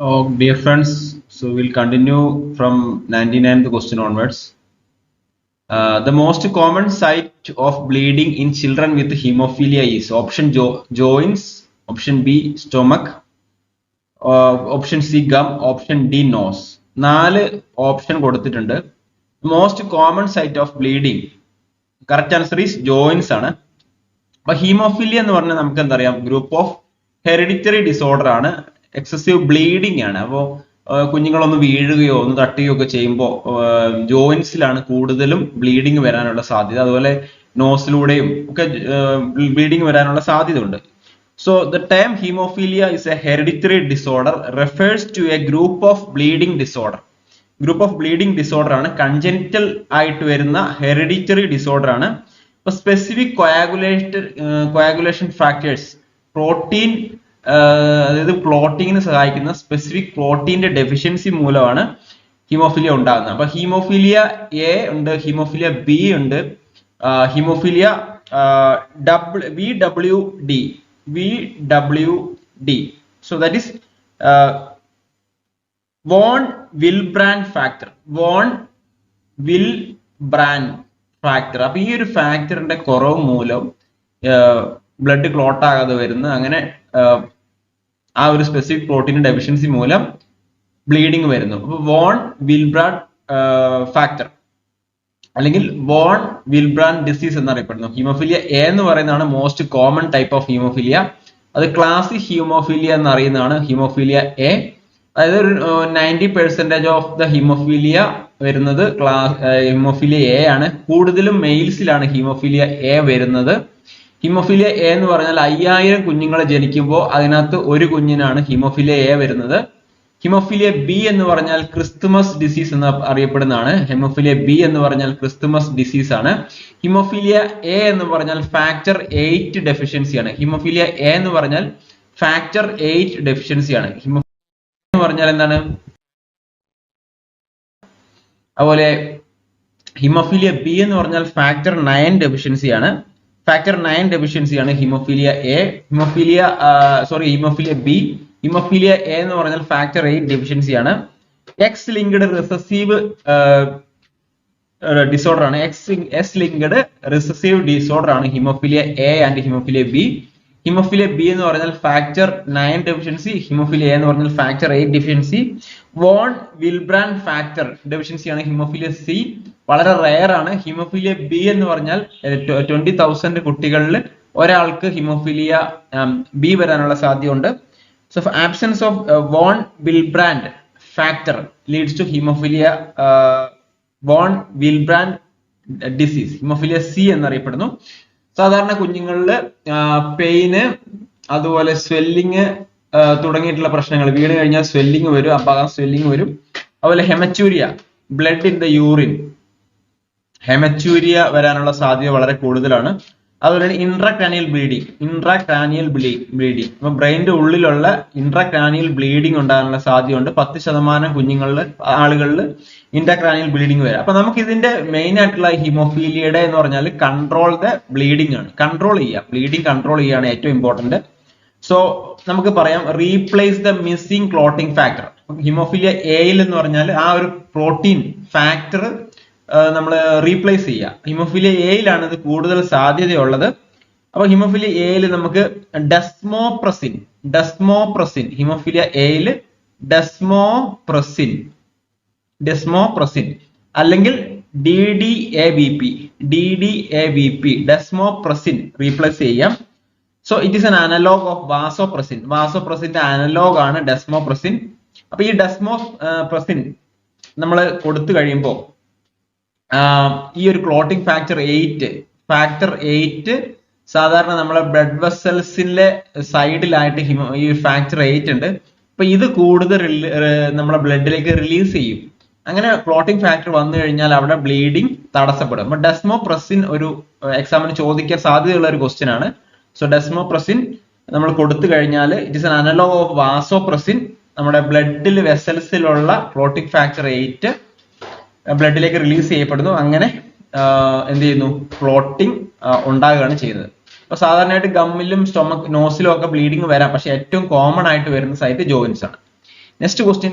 Oh, dear friends, so we'll continue from 99th question onwards. Uh, the most common site of bleeding in children with hemophilia is option jo- joints, option B stomach, uh, option C gum, option D nose. നാല് option കൊടുത്തിട്ടുണ്ട് most common site of bleeding correct answer is joints ആണ് അപ്പൊ haemophilia എന്ന് പറഞ്ഞാൽ നമുക്ക് എന്താ അറിയാം group of hereditary disorder ആണ് എക്സസീവ് ബ്ലീഡിംഗ് ആണ്. അപ്പോൾ കുഞ്ഞുങ്ങളൊന്ന് വീഴുകയോ ഒന്ന് തട്ടുകയോ ഒക്കെ ചെയ്യുമ്പോൾ ജോയിൻസിലാണ് കൂടുതലും ബ്ലീഡിങ് വരാനുള്ള സാധ്യത. അതുപോലെ നോസിലൂടെയും ഒക്കെ ബ്ലീഡിങ് വരാനുള്ള സാധ്യത ഉണ്ട് so the term haemophilia is a hereditary disorder refers to a group of bleeding disorder group of bleeding disorder ആണ് കൺജനിറ്റൽ ആയിട്ട് വരുന്ന ഹെറിഡിറ്ററി ഡിസോർഡർ ആണ്. Specific coagulate coagulation factors protein അതായത് പ്ലോട്ടിങ്ങിന് സഹായിക്കുന്ന സ്പെസിഫിക് പ്രോട്ടീന്റെ ഡെഫിഷ്യൻസി മൂലമാണ് ഹീമോഫിലിയ ഉണ്ടാകുന്നത്. അപ്പൊ ഹീമോഫിലിയ എ ഉണ്ട് ഹീമോഫിലിയ ബി ഉണ്ട്. Haemophilia W V W D V W D so that is von Willebrand factor von Willebrand factor അപ്പൊ ഈ ഒരു ഫാക്ടറിന്റെ കുറവ് മൂലം ബ്ലഡ് ക്ലോട്ട് ആകാതെ വരുന്ന അങ്ങനെ ആ ഒരു സ്പെസിഫിക് പ്രോട്ടീൻ ഡെഫിഷ്യൻസി മൂലം ബ്ലീഡിങ് വരുന്നു. അപ്പൊ വോൺ വിൽബ്രാഡ് ഫാക്ടർ അല്ലെങ്കിൽ വോൺ വിൽബ്രാൻഡ് ഡിസീസ് എന്നറിയപ്പെടുന്നു. ഹീമോഫിലിയ എ എന്ന് പറയുന്നതാണ് most common type of haemophilia അത് ക്ലാസിക് ഹീമോഫിലിയ എന്നറിയുന്നതാണ് ഹീമോഫിലിയ എ അതായത് ഒരു ninety percentage of the haemophilia വരുന്നത് ക്ലാസ് ഹീമോഫീലിയ എ ആണ്. കൂടുതലും മെയിൽസിലാണ് ഹീമോഫീലിയ എ വരുന്നത്. ഹീമോഫീലിയ എ എന്ന് പറഞ്ഞാൽ അയ്യായിരം കുഞ്ഞുങ്ങൾ ജനിക്കുമ്പോൾ അതിനകത്ത് ഒരു കുഞ്ഞിനാണ് ഹിമോഫിലിയ എ വരുന്നത്. ഹിമോഫിലിയ ബി എന്ന് പറഞ്ഞാൽ ക്രിസ്തുമസ് ഡിസീസ് എന്ന് അറിയപ്പെടുന്നതാണ്. ഹെമോഫീലിയ ബി എന്ന് പറഞ്ഞാൽ ക്രിസ്തുമസ് ഡിസീസ് ആണ്. ഹിമോഫിലിയ എ എന്ന് പറഞ്ഞാൽ ഫാക്ടർ എയ്റ്റ് ഡെഫിഷ്യൻസി ആണ്. ഹിമോഫീലിയ എ എന്ന് പറഞ്ഞാൽ ഫാക്ടർ എയ്റ്റ് ഡെഫിഷ്യൻസി ആണ്. ഹിമോ എന്ന് പറഞ്ഞാൽ എന്താണ്? അതുപോലെ ഹിമോഫിലിയ ബി എന്ന് പറഞ്ഞാൽ ഫാക്ടർ നയൻ ഡെഫിഷ്യൻസി ആണ്. ഫാക്ടർ നയൻ ഡെഫിഷ്യൻസി ആണ് haemophilia A haemophilia sorry haemophilia B haemophilia A എന്ന് പറഞ്ഞാൽ ഫാക്ടർ എയ്റ്റ് ഡെഫിഷ്യൻസി ആണ്. എക്സ് ലിങ്ക്ഡ് റിസസീവ് ഡിസോർഡർ ആണ്. X S linked recessive disorder ആണ് haemophilia A and haemophilia B haemophilia B എന്ന് പറഞ്ഞാൽ factor nine deficiency haemophilia എന്ന് പറഞ്ഞാൽ factor eight deficiency von Willebrand factor deficiency ആണ് ഹിമോഫിലിയ സി വളരെ rare ആണ്. ഹിമോഫീലിയ ബി എന്ന് പറഞ്ഞാൽ ട്വന്റി തൗസൻഡ് കുട്ടികളിൽ ഒരാൾക്ക് ഹിമോഫീലിയ ബി വരാനുള്ള സാധ്യതയുണ്ട്. So absence of von Willebrand factor leads to haemophilia von Willebrand disease haemophilia C എന്നറിയപ്പെടുന്നു. സാധാരണ കുഞ്ഞുങ്ങളിൽ പെയിന് അതുപോലെ സ്വെല്ലിങ് തുടങ്ങിയിട്ടുള്ള പ്രശ്നങ്ങൾ. വീണ് കഴിഞ്ഞാൽ സ്വെല്ലിംഗ് വരും അപകടം സ്വെല്ലിംഗ് വരും. അതുപോലെ haematuria blood in the urine haematuria വരാനുള്ള സാധ്യത വളരെ കൂടുതലാണ്. അതുപോലെ ഇൻട്രാക്രാനിയൽ ബ്ലീഡിങ് ഇൻട്രാക്രാനിയൽ ബ്ലീഡിങ് അപ്പൊ ബ്രെയിനിന്റെ ഉള്ളിലുള്ള ഇൻട്രാക്രാനിയൽ ബ്ലീഡിങ് ഉണ്ടാകാനുള്ള സാധ്യതയുണ്ട്. പത്ത് ശതമാനം കുഞ്ഞുങ്ങളിൽ ആളുകളിൽ ഇൻട്രാക്രാനിയൽ ബ്ലീഡിങ് വരാം. അപ്പൊ നമുക്ക് ഇതിന്റെ മെയിൻ ആയിട്ടുള്ള ഹിമോഫീലിയയുടെ എന്ന് പറഞ്ഞാൽ കൺട്രോൾ ദ ബ്ലീഡിംഗ് ആണ്. കൺട്രോൾ ചെയ്യുക. ബ്ലീഡിംഗ് കൺട്രോൾ ചെയ്യുകയാണ് ഏറ്റവും ഇമ്പോർട്ടന്റ് സോ നമുക്ക് പറയാം replace the missing clotting factor haemophilia എയിൽ എന്ന് പറഞ്ഞാൽ ആ ഒരു പ്രോട്ടീൻ ഫാക്ടർ നമ്മൾ റീപ്ലേസ് ചെയ്യുക ഹിമോഫിലിയ എയിലാണ് ഇത് കൂടുതൽ സാധ്യതയുള്ളത്. അപ്പൊ ഹിമോഫിലിയ എയിൽ നമുക്ക് ഡെസ്മോപ്രസിൻ ഡെസ്മോപ്രസിൻ ഹിമോഫിലിയ എയിൽ ഡെസ്മോപ്രസിൻ ഡെസ്മോപ്രസിൻ അല്ലെങ്കിൽ D D A B P D D A B P desmopressin replace ചെയ്യാം. So it is an analogue of vasopressin വാസോപ്രസിന്റെ analogue ആണ് ഡെസ്മോപ്രസിൻ അപ്പൊ ഈ ഡെസ്മോ പ്രസിൻ നമ്മൾ കൊടുത്തു കഴിയുമ്പോൾ ഈ ഒരു clotting factor eight factor eight സാധാരണ നമ്മളെ ബ്ലഡ് വെസൽസിന്റെ സൈഡിലായിട്ട് ഹിമോ ഈ ഫാക്ടർ എയ്റ്റ് ഉണ്ട്. അപ്പൊ ഇത് കൂടുതൽ നമ്മളെ ബ്ലഡിലേക്ക് റിലീസ് ചെയ്യും. അങ്ങനെ ക്ലോട്ടിംഗ് ഫാക്ടർ വന്നു കഴിഞ്ഞാൽ അവിടെ ബ്ലീഡിങ് തടസ്സപ്പെടും. അപ്പൊ ഡെസ്മോപ്രസിൻ ഒരു എക്സാമിന് ചോദിക്കാൻ സാധ്യതയുള്ള ഒരു ക്വസ്റ്റ്യൻ ആണ്. സോ ഡെസ്മോപ്രസിൻ നമ്മൾ കൊടുത്തു കഴിഞ്ഞാൽ it is an analogue of vasopressin നമ്മുടെ ബ്ലഡിൽ വെസൽസിലുള്ള ക്ലോട്ടിംഗ് ഫാക്ടർ എയ്റ്റ് ബ്ലഡിലേക്ക് റിലീസ് ചെയ്യപ്പെടുന്നു. അങ്ങനെ എന്ത് ചെയ്യുന്നു? ക്ലോട്ടിംഗ് ഉണ്ടാകുകയാണ് ചെയ്യുന്നത്. അപ്പൊ സാധാരണയായിട്ട് ഗമ്മിലും സ്റ്റൊമക് നോസിലും ഒക്കെ ബ്ലീഡിങ് വരാം. പക്ഷെ ഏറ്റവും കോമൺ ആയിട്ട് വരുന്ന സൈറ്റ് ജോയിൻസ് ആണ്. Next question